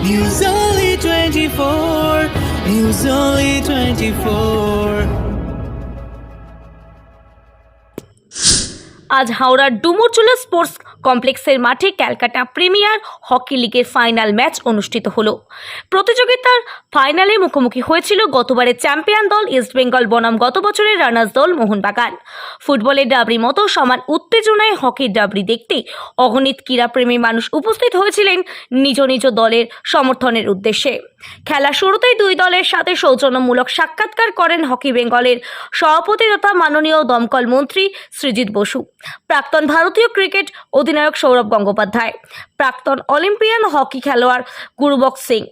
News Only 24. News Only 24. আজ হাওড়ার ডুমুরচুলা sports কমপ্লেক্সের মাঠে ক্যালকাটা প্রিমিয়ার হকি লিগের ফাইনাল ম্যাচ অনুষ্ঠিত হলো। প্রতিযোগিতার ফাইনালে মুখোমুখি হয়েছিল গতবারের চ্যাম্পিয়ন দল ইস্টবেঙ্গল বনাম গত বছরের রানার্স দল মোহনবাগান। ফুটবলের ডাবরি মতো সমান উত্তেজনায় হকির ডাবরি দেখতে অগণিত ক্রীড়াপ্রেমী মানুষ উপস্থিত হয়েছিলেন নিজ নিজ দলের সমর্থনের উদ্দেশ্যে। খেলা শুরুতেই দুই দলের সাথে সৌজন্যমূলক সাক্ষাৎকার করেন হকি বেঙ্গলের সভাপতি তথা মাননীয় দমকল মন্ত্রী সৃজিত বসু। প্রাক্তন ভারতীয় ক্রিকেট অধিনায়ক সৌরভ গঙ্গোপাধ্যায়, প্রাক্তন অলিম্পিয়ান হকি খেলোয়াড় গুরুবক সিং,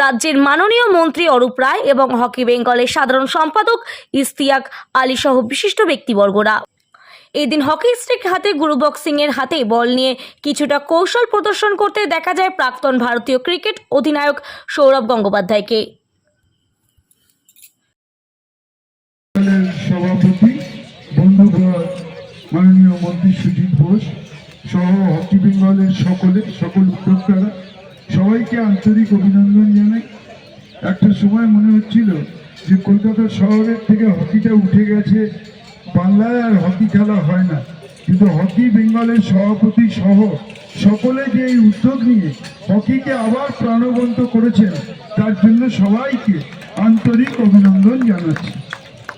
রাজ্যের মাননীয় মন্ত্রী অরূপ রায় এবং হকি বেঙ্গলের সাধারণ সম্পাদক ইস্তিয়াক আলী সহ বিশিষ্ট ব্যক্তিবর্গরা। এদিন হকি স্টিক হাতে গুরু বক্সিং এর হাতে বল নিয়ে কিছুটা কৌশল প্রদর্শন করতে দেখা যায় প্রাক্তন ভারতীয় ক্রিকেট অধিনায়ক সৌরভ গঙ্গোপাধ্যায়কে। সভাপতি বন্ধুবর মাননীয় মন্ত্রী সুজিত বোস সহ হকি বেঙ্গলের সকলে, সকল উদ্যোক্তারা সবাইকে আন্তরিক অভিনন্দন জানাই। একটা সময় মনে হচ্ছিল যে কলকাতা শহরের থেকে হকিটা উঠে গেছে, বাংলায় আর হকি খেলা হয় না। কিন্তু হকি বেঙ্গলের সভাপতি সহ সকলে যে এই উদ্যোগ নিয়ে হকিকে আবার প্রাণবন্ত করেছেন, তার জন্য সবাইকে আন্তরিক অভিনন্দন জানাচ্ছি।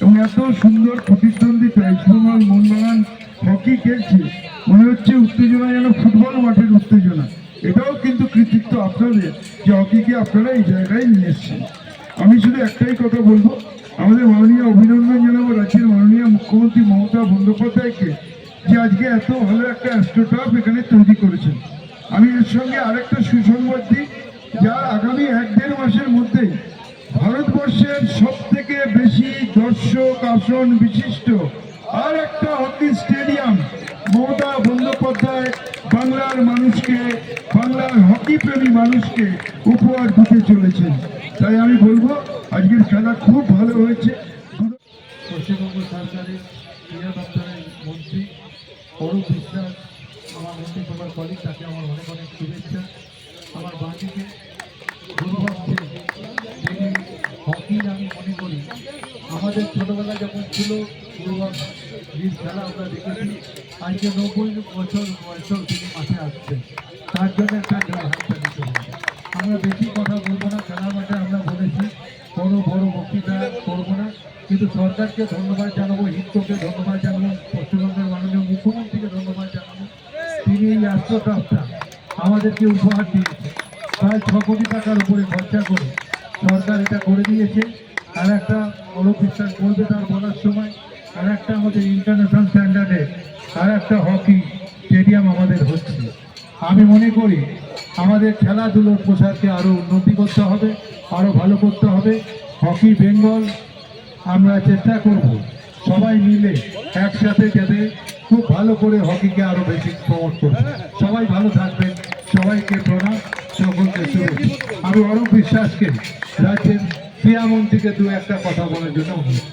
এবং এত সুন্দর প্রতিদ্বন্দ্বিতা ইসলামাল মোহনবাগান হকি খেলছে। মনে হচ্ছে উত্তেজনা যেন ফুটবল মাঠের উত্তেজনা। এটাও কিন্তু কৃতিত্ব আপনাদের যে হকিকে আপনারা এই জায়গায় নিয়ে এসছেন। আমি শুধু একটাই কথা বলব, আমাদের মাননীয় অভিনন্দন জানাব রাজ্যের মাননীয় মুখ্যমন্ত্রী মমতা বন্দ্যোপাধ্যায়কে যে আজকে এত ভালো একটা অ্যাস্ট্রোটাফ এখানে তৈরি করেছেন। আমি এর সঙ্গে আরেকটা সুসংবাদ দিই, যা আগামী এক দেড় মাসের মধ্যেই ভারতবর্ষের সব থেকে বেশি দর্শক আসন বিশিষ্ট আর একটা হকি বাংলার মানুষকে, বাংলার হকি প্রেমী মানুষকে উপহার দিতে চলেছেন। তাই আমি বলব, আজকের খেলা খুব ভালো হয়েছে। পশ্চিমবঙ্গ সরকারের ক্রীড়া দপ্তরের মন্ত্রী অরূপ বিশ্বাস, আমার মন্ত্রী সভার কলিগ তাকে আমার অনেক অনেক শুভেচ্ছা। আমার বাঁদিকে যিনি হকি আমি মনে করি আমাদের ছোটবেলা যখন ছিল খেলা আমরা দেখেছি, আজকে নব্বই বছর বছর তিনি মাঠে আসছেন। তার জন্য একটা হাতটা দিতে হবে। আমরা বেশি কথা বলব না, খেলার মাঠে আমরা বলেছি কোনো বড় বক্তৃতা করব না। কিন্তু সরকারকে ধন্যবাদ জানাব, হিন্দুকে ধন্যবাদ জানাব, পশ্চিমবঙ্গের মাননীয় মুখ্যমন্ত্রীকে ধন্যবাদ জানাব। তিনি এই রাষ্ট্রটাপটা আমাদেরকে উপহার দিয়েছে প্রায় ছ কোটি টাকার উপরে খরচা করে সরকার এটা করে দিয়েছে। আর একটা অলোক বিশ্বাস বলবে তার বলার সময়, আর একটা আমাদের ইন্টারন্যাশনাল স্ট্যান্ডার্ডে আর একটা হকি স্টেডিয়াম আমাদের হচ্ছে। আমি মনে করি আমাদের খেলাধুলোর প্রসারকে আরও উন্নতি করতে হবে আরও ভালো করতে হবে। হকি বেঙ্গল আমরা চেষ্টা করব সবাই মিলে একসাথে যাতে খুব ভালো করে হকিকে আরও বেশি প্রমোট করবে সবাই ভালো থাকবেন, সবাইকে প্রণাম, সকলকে শুভেচ্ছা। আমি অরূপ বিশ্বাসকে রাজ্যের ক্রীড়ামন্ত্রীকে দু একটা কথা বলার জন্য অনুরোধ